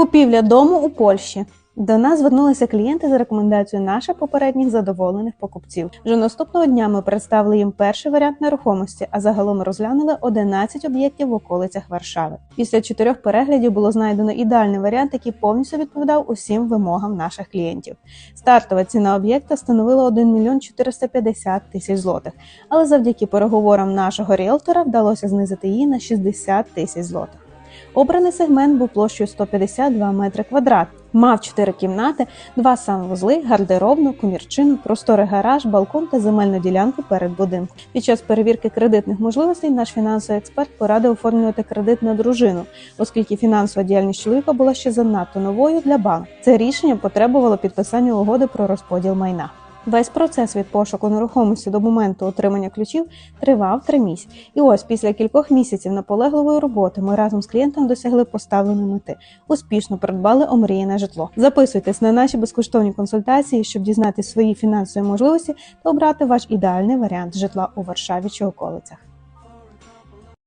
Купівля дому у Польщі. До нас звернулися клієнти за рекомендацією наших попередніх задоволених покупців. Вже наступного дня ми представили їм перший варіант нерухомості, а загалом розглянули 11 об'єктів в околицях Варшави. Після чотирьох переглядів було знайдено ідеальний варіант, який повністю відповідав усім вимогам наших клієнтів. Стартова ціна об'єкта становила 1 мільйон 450 тисяч злотих, але завдяки переговорам нашого ріелтора вдалося знизити її на 60 тисяч злотих. Обраний сегмент був площею 152 метри квадрат. Мав 4 кімнати, два санвузли, гардеробну, комірчину, просторий гараж, балкон та земельну ділянку перед будинком. Під час перевірки кредитних можливостей наш фінансовий експерт порадив оформлювати кредит на дружину, оскільки фінансова діяльність чоловіка була ще занадто новою для банку. Це рішення потребувало підписання угоди про розподіл майна. Весь процес від пошуку нерухомості до моменту отримання ключів тривав три місяці. І ось після кількох місяців наполегливої роботи ми разом з клієнтом досягли поставленої мети. Успішно придбали омріяне житло. Записуйтесь на наші безкоштовні консультації, щоб дізнати свої фінансові можливості та обрати ваш ідеальний варіант житла у Варшаві чи околицях.